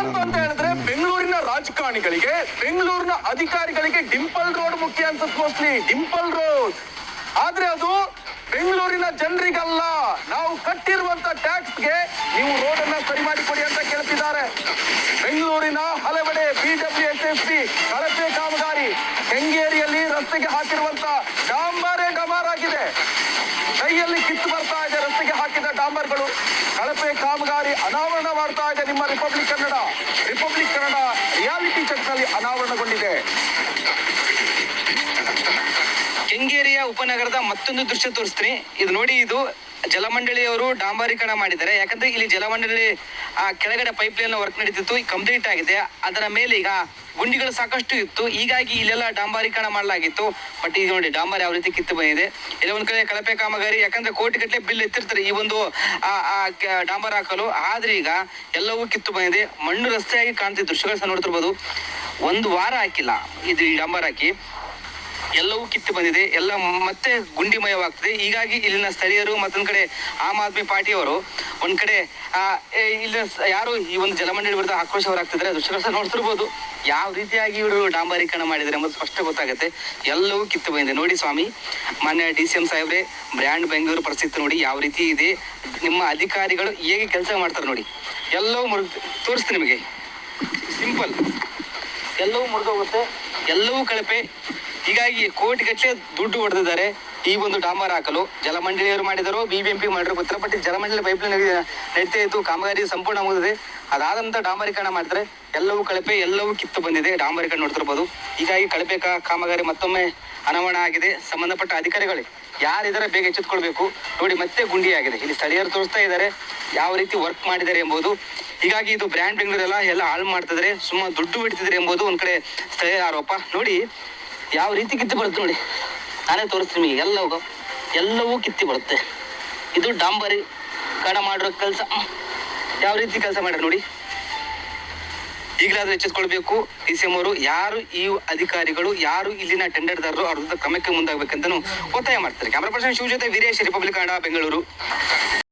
ದುರಂತ ಅಂತ ಹೇಳಿದ್ರೆ ಬೆಂಗಳೂರಿನ ರಾಜಕಾರಣಿಗಳಿಗೆ, ಬೆಂಗಳೂರಿನ ಅಧಿಕಾರಿಗಳಿಗೆ ಡಿಂಪಲ್ ರೋಡ್ ಮುಖ್ಯ ಅನ್ಸುತ್ತೆ ಮೋಸ್ಟ್ಲಿ, ಡಿಂಪಲ್ ರೋಡ್. ಆದ್ರೆ ಅದು ಬೆಂಗಳೂರಿನ ಜನರಿಗಲ್ಲ. ನಾವು ಕಟ್ಟಿರುವಂತ ಟ್ಯಾಕ್ಸ್ಗೆ ನೀವು ರೋಡ್ ಅನ್ನ ಸರಿ ಮಾಡಿಕೊಡಿ ಅಂತ ಕೇಳ್ತಿದ್ದಾರೆ. ಬೆಂಗಳೂರಿನ ಹಲವೆಡೆ ಬಿಡಬ್ಲ್ಯೂ ಎಸ್ ಕಳಪೆ ಕಾಮಗಾರಿ, ಕೆಂಗೇರಿಯಲ್ಲಿ ರಸ್ತೆಗೆ ಹಾಕಿರುವಂತ ಡಾಂಬರೇ ಡಮಾರ್ ಆಗಿದೆ. ಕೈಯಲ್ಲಿ ಕಿತ್ತು ಬರ್ತಾ ಇದೆ ರಸ್ತೆಗೆ ಹಾಕಿದ ಡಾಂಬರ್ಗಳು. ಕಳಪೆ ಕಾಮಗಾರಿ ಅನಾವರಣ ಮಾಡ್ತಾ ಇದೆ ನಿಮ್ಮ Republic Kannada Republic Kannada reality ಚೆಕ್ನಲ್ಲಿ ಅನಾವರಣಗೊಂಡಿದೆ. ಕೆಂಗೇರಿಯ ಉಪನಗರದ ಮತ್ತೊಂದು ದೃಶ್ಯ ತೋರಿಸ್ತೀನಿ. ಇದು ನೋಡಿ, ಇದು ಜಲಮಂಡಳಿಯವರು ಡಾಂಬರೀಕರಣ ಮಾಡಿದ್ದಾರೆ. ಯಾಕಂದ್ರೆ ಇಲ್ಲಿ ಜಲಮಂಡಳಿ, ಆ, ಕೆಳಗಡೆ ಪೈಪ್ ಲೈನ್ ವರ್ಕ್ ನಡೀತಿತ್ತು. ಕಂಪ್ಲೀಟ್ ಆಗಿದೆ. ಅದರ ಮೇಲೆ ಈಗ ಗುಂಡಿಗಳು ಸಾಕಷ್ಟು ಇತ್ತು. ಹೀಗಾಗಿ ಇಲ್ಲೆಲ್ಲ ಡಾಂಬಾರೀಕರಣ ಮಾಡಲಾಗಿತ್ತು. ಬಟ್ ಈಗ ನೋಡಿ, ಡಾಂಬರ್ ಯಾವ ರೀತಿ ಕಿತ್ತು ಬಂದಿದೆ. ಇಲ್ಲ ಒಂದ್ ಕಡೆ ಕಳಪೆ ಕಾಮಗಾರಿ, ಯಾಕಂದ್ರೆ ಕೋಟಿ ಗಟ್ಟಲೆ ಬಿಲ್ ಎತ್ತಿರ್ತಾರೆ ಈ ಒಂದು ಡಾಂಬರ್ ಹಾಕಲು. ಆದ್ರೆ ಈಗ ಎಲ್ಲವೂ ಕಿತ್ತು ಬಂದಿದೆ. ಮಣ್ಣು ರಸ್ತೆಯಾಗಿ ಕಾಣ್ತಿದ್ದ ದೃಶ್ಯಗಳು ಸಹ ನೋಡ್ತಿರ್ಬೋದು. ಒಂದು ವಾರ ಹಾಕಿಲ್ಲ. ಇದು ಈ ಡಾಂಬರ್ ಹಾಕಿ. ಎಲ್ಲವೂ ಕಿತ್ತು ಬಂದಿದೆ. ಎಲ್ಲ ಮತ್ತೆ ಗುಂಡಿಮಯವಾಗ್ತದೆ. ಹೀಗಾಗಿ ಇಲ್ಲಿನ ಸ್ಥಳೀಯರು ಮತ್ತೊಂದು ಕಡೆ ಆಮ್ ಆದ್ಮಿ ಪಾರ್ಟಿಯವರು ಒಂದ್ ಕಡೆ ಇಲ್ಲಿ ಯಾರು ಈ ಒಂದು ಜಲಮಂಡಳಿ ವಿರುದ್ಧ ಆಕ್ರೋಶ ಹೊರಾಗ್ತಿದ್ರೆ ಸಹ ನೋಡ್ತಿರ್ಬೋದು. ಯಾವ ರೀತಿಯಾಗಿ ಇವರು ಡಾಂಬಾರೀಕರಣ ಮಾಡಿದ್ರೆ ಎಂಬುದು ಸ್ಪಷ್ಟ ಗೊತ್ತಾಗುತ್ತೆ. ಎಲ್ಲವೂ ಕಿತ್ತು ಬಂದಿದೆ. ನೋಡಿ ಸ್ವಾಮಿ, ಮಾನ್ಯ ಡಿ ಸಿ ಎಂ ಸಾಹೇಬ್ರೆ, ಬ್ರ್ಯಾಂಡ್ ಬೆಂಗಳೂರು ಪರಿಸ್ಥಿತಿ ನೋಡಿ ಯಾವ ರೀತಿ ಇದೆ. ನಿಮ್ಮ ಅಧಿಕಾರಿಗಳು ಹೇಗೆ ಕೆಲಸ ಮಾಡ್ತಾರೆ ನೋಡಿ. ಎಲ್ಲವೂ ಮುರಿದು, ತೋರಿಸ್ತೀನಿ ನಿಮಗೆ. ಸಿಂಪಲ್. ಎಲ್ಲವೂ ಮುರಿದೋಗುತ್ತೆ. ಎಲ್ಲವೂ ಕಳಪೆ. ಹೀಗಾಗಿ ಕೋಟಿಗಟ್ಟಲೆ ದುಡ್ಡು ಹೊಡೆದಿದ್ದಾರೆ. ಈ ಒಂದು ಡಾಮರ್ ಹಾಕಲು ಜಲಮಂಡಳಿಯವರು ಮಾಡಿದರು. ಬಿಬಿಎಂಪಿ ಮಾಡಿರೋ ಗೊತ್ತಿಲ್ಲ ಬಟ್ ಜಲಮಂಡಳಿ ಪೈಪ್ ಲೈನ್ ನಡೀತಾ ಇತ್ತು. ಕಾಮಗಾರಿ ಸಂಪೂರ್ಣ ಮುಗಿದಿದೆ. ಅದಾದಂತ ಡಾಮರೀಕರಣ ಮಾಡಿದ್ರೆ ಎಲ್ಲವೂ ಕಳಪೆ, ಎಲ್ಲವೂ ಕಿತ್ತು ಬಂದಿದೆ. ಡಾಮರೀಕರಣ ನೋಡ್ತಿರ್ಬೋದು. ಹೀಗಾಗಿ ಕಳಪೆ ಕಾಮಗಾರಿ ಮತ್ತೊಮ್ಮೆ ಅನಾವರಣ ಆಗಿದೆ. ಸಂಬಂಧಪಟ್ಟ ಅಧಿಕಾರಿಗಳೇ ಯಾರಿದ್ದಾರೆ ಬೇಗ ಎಚ್ಚೆತ್ಕೊಳ್ಬೇಕು. ನೋಡಿ, ಮತ್ತೆ ಗುಂಡಿ ಆಗಿದೆ ಇಲ್ಲಿ ಸ್ಥಳೀಯರು ತೋರಿಸ್ತಾ ಇದ್ದಾರೆ. ಯಾವ ರೀತಿ ವರ್ಕ್ ಮಾಡಿದ್ದಾರೆ ಎಂಬುದು. ಹೀಗಾಗಿ ಇದು ಬ್ರ್ಯಾಂಡ್ ಬೆಂಗಳೂರೆಲ್ಲ ಎಲ್ಲ ಹಾಳು ಮಾಡ್ತಿದ್ರೆ ಸುಮ್ಮ ದುಡ್ಡು ಬಿಡ್ತಿದ್ರೆ ಎಂಬುದು ಒಂದ್ ಕಡೆ ಸ್ಥಳೀಯ ಆರೋಪ. ನೋಡಿ ಯಾವ ರೀತಿ ಕಿತ್ತಿ ಬರುತ್ತೆ ನೋಡಿ. ನಾನೇ ತೋರಿಸ್ತೀನಿ ನಿಮಗೆ ಎಲ್ಲವೂ ಎಲ್ಲವೂ ಕಿತ್ತಿ ಬರುತ್ತೆ. ಇದು ಡಾಂಬರಿ ಕಡ ಮಾಡಿರೋ ಕೆಲಸ. ಯಾವ ರೀತಿ ಕೆಲಸ ಮಾಡ್ಯಾರ ನೋಡಿ. ಈಗಲಾದ್ರೂ ಎಚ್ಚೆತ್ಕೊಳ್ಬೇಕು ಡಿ ಸಿ ಎಂ ಅವರು ಯಾರು ಈ ಅಧಿಕಾರಿಗಳು, ಯಾರು ಇಲ್ಲಿನ ಟೆಂಡರ್ದಾರರು, ಅವ್ರ ಕ್ರಮಕ್ಕೆ ಮುಂದಾಗಬೇಕಂತ ಒತ್ತಾಯ ಮಾಡ್ತಾರೆ. ಕ್ಯಾಮ್ರಾ ಪರ್ಸನ್ ಶಿವ ಜೊತೆ ವೀರೇಶ್, ರಿಪಬ್ಲಿಕ್ ಕನ್ನಡ ಬೆಂಗಳೂರು.